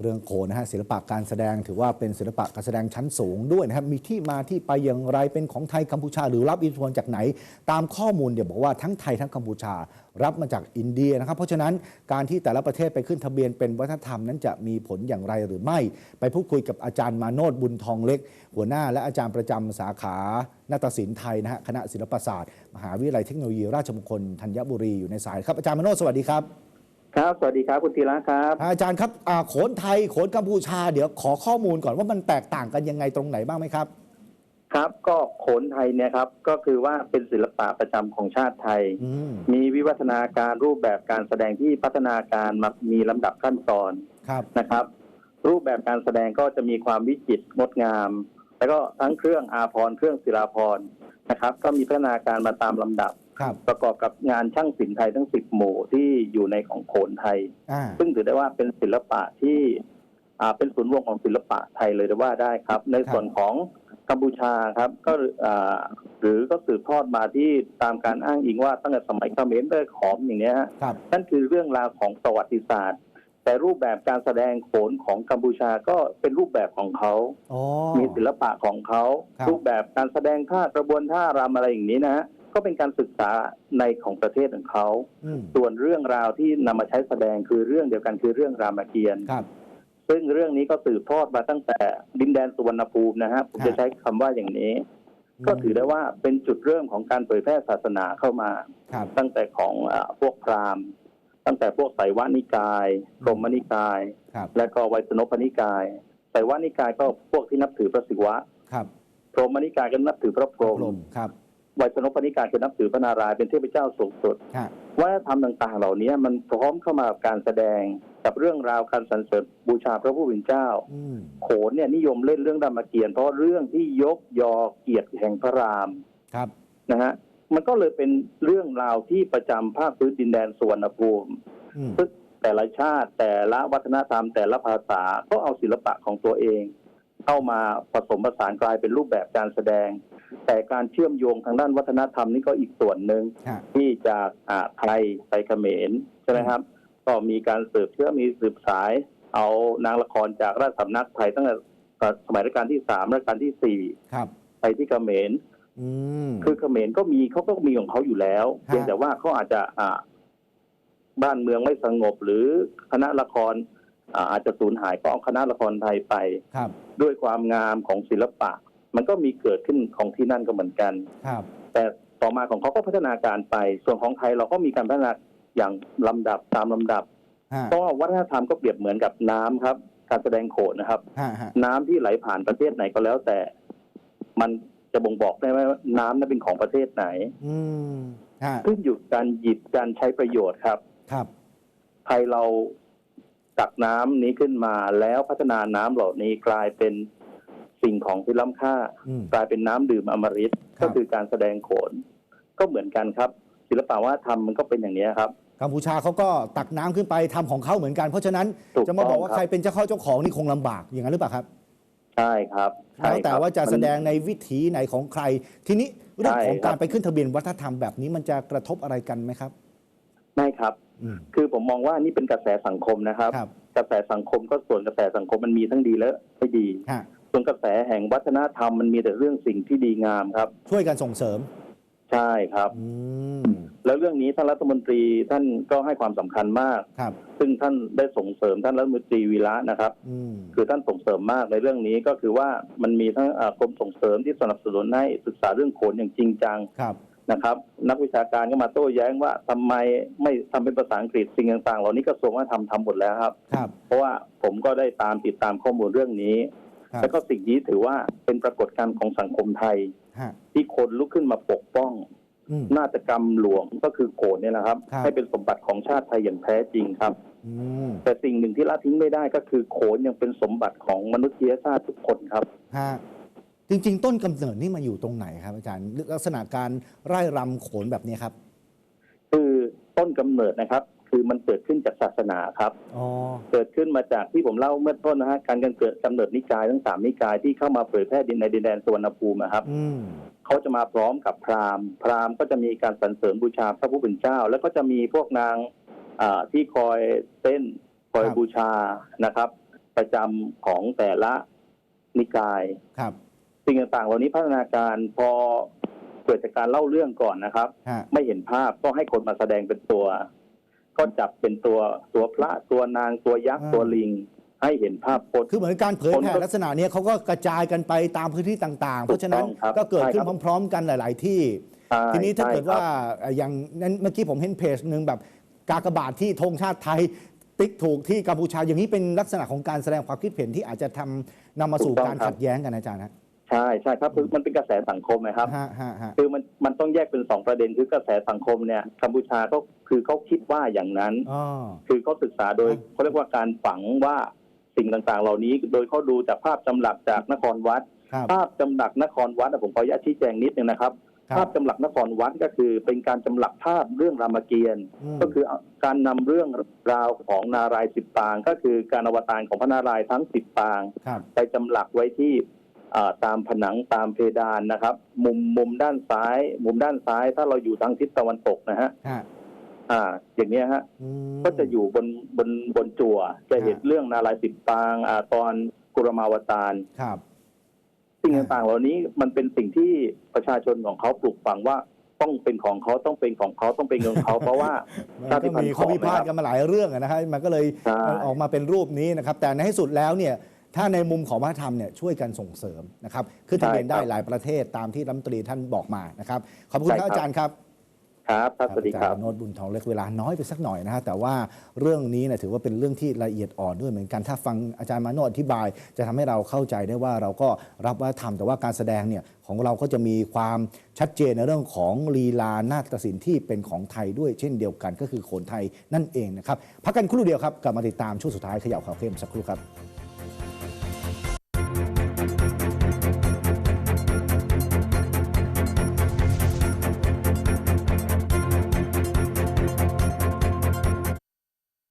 เรื่องโขนนะฮะศิลปะการแสดงถือว่าเป็นศิลปะการแสดงชั้นสูงด้วยนะครับมีที่มาที่ไปอย่างไรเป็นของไทยกัมพูชา หรือรับอิทธิพลจากไหน ตามข้อมูลเดี๋ยวบอกว่าทั้งไทยทั้งกัมพูชา รับมาจากอินเดียนะครับ เพราะฉะนั้นการที่แต่ละประเทศไปขึ้นทะเบียนเป็นวัฒนธรรมนั้นจะมีผลอย่างไรหรือไม่ ไปพูดคุยกับอาจารย์มาโนดบุญทองเล็ก หัวหน้าและอาจารย์ประจำสาขานาฏศิลป์ไทยนะฮะคณะศิลปศาสตร์ มหาวิทยาลัยเทคโนโลยีราชมงคลธัญบุรีอยู่ในสายครับอาจารย์มาโนดสวัสดีครับ ครับ สวัสดีครับคุณธีระครับ อาจารย์ครับอ่าโขนไทยโขนกัมพูชา เดี๋ยวขอข้อมูลก่อนว่ามันแตกต่างกันยังไงตรงไหนบ้างไหมครับ ครับ ก็โขนไทยเนี่ยครับ ก็คือว่าเป็นศิลปะประจำของชาติไทย อืมมีวิวัฒนาการรูปแบบการแสดงที่พัฒนาการมามีลำดับขั้นตอนครับนะครับ รูปแบบการแสดงก็จะมีความวิจิตรงดงาม แล้วก็ทั้งเครื่องอาภรณ์เครื่องศิลาภรณ์นะครับ ก็มีพัฒนาการมาตามลำดับครับ ประกอบกับงานช่างศิลป์ไทยทั้งสิบหมู่ที่อยู่ในของโขนไทยอ่าซึ่งถือได้ว่าเป็นศิลปะที่อ่าเป็นศูนย์รวมของศิลปะไทยเลยก็ว่าได้ครับ ในส่วนของกัมพูชาครับก็อ่าหรือก็สืบทอดมาที่ตามการอ้างอิงว่าตั้งแต่สมัยเขมรได้ขอมอย่างเนี้ยฮะครับนั่นคือเรื่องราวของประวัติศาสตร์ แต่รูปแบบการแสดงโขนของกัมพูชาก็เป็นรูปแบบของเขาอ๋อมีศิลปะของเขาครับรูปแบบการแสดงท่ากระบวนท่ารำอะไรอย่างนี้นะฮะ ก็เป็นการศึกษาในของประเทศของเขาอืมส่วนเรื่องราวที่นำมาใช้แสดงคือเรื่องเดียวกันคือเรื่องรามเกียรติ์ครับซึ่งเรื่องนี้ก็สืบทอดมาตั้งแต่ดินแดนสุวรรณภูมินะฮะผมครับจะใช้คำว่าอย่างนี้ ก็ถือได้ว่าเป็นจุดเริ่มของการเผยแพร่ศาสนาเข้ามาครับตั้งแต่ของอาพวกพราหมณ์ ตั้งแต่พวกไสยวานิกายพรหมนิกายครับและก็ไวยสนพนิกายไสยวานิกายก็พวกที่นับถือพระศิวะครับพรหมนิกายก็นับถือพระพรหมลมครับไวยสนพนิกายคือนับถือพระนารายณ์เป็นเทพเจ้าสูงสุดฮะ วัฒนธรรมต่างๆ เหล่านี้มันพร้อมเข้ามากับการแสดงกับเรื่องราวการสรรเสริญบูชาพระผู้เป็นเจ้า อืมโขนเนี่ยนิยมเล่นเรื่องรามเกียรติ์เพราะเรื่องที่ยกยอเกียรติแห่งพระรามครับ นะฮะมันก็เลยเป็นเรื่องราวที่ประจำภาคพื้นดินแดนสวนภูมิ อืม ซึ่งแต่ละชาติแต่ละวัฒนธรรม แต่ละภาษาก็เอาศิลปะของตัวเอง เข้ามาผสมผสานกลายเป็นรูปแบบการแสดง แต่การเชื่อมโยงทางด้านวัฒนธรรมนี่ก็อีกส่วนหนึ่งฮะที่จากอ่าไทยไปเขมรใช่ไหมครับ ก็มีการสืบเชื้อมีสืบสาย เอานางละครจากราชสำนักไทยตั้งแต่สมัยรัชกาลที่สามรัชกาลที่สี่ครับไปที่เขมรอืมคือเขมรก็มีเขาก็มีของเขาอยู่แล้วฮะเพียงแต่ว่าเขาอาจจะอ่าบ้านเมืองไม่สงบหรือคณะละครอ่าอาจจะสูญหายก็เอาคณะละครไทยไปครับด้วยความงามของศิลปะ มันก็มีเกิดขึ้นของที่นั่นก็เหมือนกัน ครับ แต่ต่อมาของเขาก็พัฒนาการไป ส่วนของไทยเราก็มีการพัฒนาอย่างลำดับตามลำดับ ฮะเพราะว่าวัฒนธรรมก็เปรียบเหมือนกับน้ำครับ การแสดงโขนนะครับ ฮะฮะน้ำที่ไหลผ่านประเทศไหนก็แล้วแต่ มันจะบ่งบอกได้ไหมว่าน้ำนั้นเป็นของประเทศไหน อืมฮะขึ้นอยู่กับการหยิบการใช้ประโยชน์ครับ ครับ ไทยเราตักน้ำนี้ขึ้นมาแล้วพัฒนาน้ำเหล่านี้กลายเป็น สิ่งของที่ล้ำค่า อืม กลายเป็นน้ำดื่มอมฤตครับ ก็คือการแสดงโขน ก็เหมือนกันครับ ศิลปะวัฒนธรรมมันก็เป็นอย่างนี้ครับ กัมพูชาเขาก็ตักน้ำขึ้นไปทำของเขาเหมือนกัน เพราะฉะนั้นถูกจะมาบอกว่าต้องครับ ใครเป็นเจ้าเข้าเจ้าของนี่คงลำบากอย่างนั้นหรือเปล่าครับใช่ครับใช่แล้วแต่ครับว่าจะมันแสดงในวิถีไหนของใคร ทีนี้เรื่องใช่ของครับ การไปขึ้นทะเบียนวัฒนธรรมแบบนี้มันจะกระทบอะไรกันไหมครับไม่ครับ อืมคือผมมองว่านี่เป็นกระแสสังคมนะครับ ครับกระแสสังคมก็ส่วนกระแสสังคมมันมีทั้งดีและไม่ดี ฮะ ส่วนกระแสแห่งวัฒนธรรมมันมีแต่เรื่องสิ่งที่ดีงามครับ ช่วยกันส่งเสริม ใช่ครับ อืม แล้วเรื่องนี้ท่านรัฐมนตรีท่านก็ให้ความสำคัญมาก ครับ ซึ่งท่านได้ส่งเสริมท่านรัฐมนตรีวีระนะครับ อืม คือท่านส่งเสริมมากในเรื่องนี้ก็คือว่ามันมีทั้งอ่ากรมส่งเสริมที่สนับสนุนให้ศึกษาเรื่องโขนอย่างจริงจังครับ นะครับ นักวิชาการก็มาโต้แย้งว่าทำไมไม่ทำเป็นภาษาอังกฤษสิ่งต่างๆ เหล่านี้กระทรวงวัฒนธรรมทำหมดแล้วครับ ครับ เพราะว่าผมก็ได้ตามติดตามข้อมูลเรื่องนี้ครับ แล้วก็สิ่งนี้ถือว่าเป็นปรากฏการณ์ของสังคมไทยฮะที่คนลุกขึ้นมาปกป้องอืมนาฏกรรมหลวงก็คือโขนเนี่ยนะครับครับ ให้เป็นสมบัติของชาติไทยอย่างแท้จริงครับอืมแต่สิ่งหนึ่งที่ละทิ้งไม่ได้ก็คือโขนยังเป็นสมบัติของมนุษยชาติทุกคนครับฮะจริง ๆ ต้นกำเนิดนี่มาอยู่ตรงไหนครับ อาจารย์ลักษณะการไร่รำโขนแบบนี้ครับ คือต้นกำเนิดนะครับ คือมันเกิดขึ้นจากศาสนาครับอ๋อเกิดขึ้นมาจากที่ผมเล่าเมื่อต้นนะฮะการกันเกิดกำเนิดนิกายทั้งสามนิกายที่เข้ามาเผยแพร่ดินในดินแดนสวนภูมินะครับอืมเขาจะมาพร้อมกับพราหมณ์ พราหมณ์ก็จะมีการสรรเสริญบูชาพระผู้เป็นเจ้า แล้วก็จะมีพวกนางอ่าที่คอยเต้นคอยครับบูชานะครับ ประจำของแต่ละนิกายครับสิ่งต่างๆเหล่านี้พัฒนาการพอเกิดจากการเล่าเรื่องก่อนนะครับฮะไม่เห็นภาพก็ให้คนมาแสดงเป็นตัว ก็จับเป็นตัวตัวพระตัวนางตัวยักษ์ตัวลิง ให้เห็นภาพพจน์ คือเหมือนการเผยแผ่คนก็ลักษณะเนี้ยเขาก็กระจายกันไปตามพื้นที่ต่างๆ เพราะฉะนั้นถูกต้องครับก็เกิดขึ้นใช่ครับพร้อม ๆ กันหลาย ๆ ที่ใช่ทีนี้ถ้าใช่เกิดครับว่าเอ่ออย่างนั้นเมื่อกี้ผมเห็นเพจหนึ่งแบบกากบาทที่ธงชาติไทยติ๊กถูกที่กัมพูชาอย่างนี้เป็นลักษณะของการแสดงความคิดเห็นที่อาจจะทำนำมาสู่การขัดแย้งกันอาจารย์นะ ใช่ใช่ครับคือมันเป็นกระแสสังคมนะครับ ฮะฮะฮะคือมันมันต้องแยกเป็นสองประเด็นคือกระแสสังคมเนี่ยกัมพูชาก็คือเขาคิดว่าอย่างนั้น อ๋อ คือเขาศึกษาโดยอะเขาเรียกว่าการฝังว่าสิ่งต่างๆ เหล่านี้ โดยเขาดูจากภาพจำหลักจากนครวัด ครับ ภาพจำหลักนครวัดอะผมขออนุญาตชี้แจงนิดนึงนะครับ ครับภาพจำหลักนครวัดก็คือเป็นการจำหลักภาพเรื่องรามเกียรติ์อืม ก็คือการนำเรื่องราวของนารายณ์สิบปาง ก็คือการอวตารของพระนารายณ์ทั้งสิบปาง ครับ ไปจำหลักไว้ที่อ่า ตามผนังตามเพดานนะครับ มุมมุมด้านซ้าย มุมด้านซ้ายถ้าเราอยู่ทางทิศตะวันตกนะฮะฮะอ่า อย่างเนี้ยฮะอืมก็จะอยู่บนบนบนจั่ว จะเห็นฮะเรื่องนารายณ์สิบปางอ่าตอนกุรมาวตารครับ สิ่งฮะต่างๆ เหล่านี้มันเป็นสิ่งที่ประชาชนของเขาปลูกฝังว่าต้องเป็นของเขาต้องเป็นของเขาต้องเป็นของเขาเพราะว่ามันชาติก็พันมีธุ์ขข้อองพิพาทนะครับกันมาหลายเรื่องอะนะครับมันก็เลยใช่ออกมาเป็นรูปนี้นะครับ แต่ในที่สุดแล้วเนี่ย ถ้าในมุมของวัฒนธรรมเนี่ยช่วยกันส่งเสริมนะครับขึ้นทะเบียนได้หลายประเทศตามที่รัฐมนตรีท่านบอกมานะครับขอบคุณครับอาจารย์ครับครับครับสวัสดีครับอาจาย์โนตบุญทองเล็กเวลาน้อยไปสักหน่อยนะฮะแต่ว่าเรื่องนี้เนี่ยถือว่าเป็นเรื่องที่ละเอียดอ่อนด้วยเหมือนกันถ้าฟังอาจารย์มาโนตอธิบาย จะทำให้เราเข้าใจได้ว่าเราก็รับวัฒนธรรมแต่ว่าการแสดงเนี่ยของเราก็จะมีความชัดเจนในเรื่องของลีลานาฏศิลป์ที่เป็นของไทยด้วยเช่นเดียวกันก็คือโขนไทยนั่นเองนะครับพักกันครู่เดียวครับกลับมาติดตามช่วงสุดท้ายเขย่าข่าวเข้มสักครู่ครับ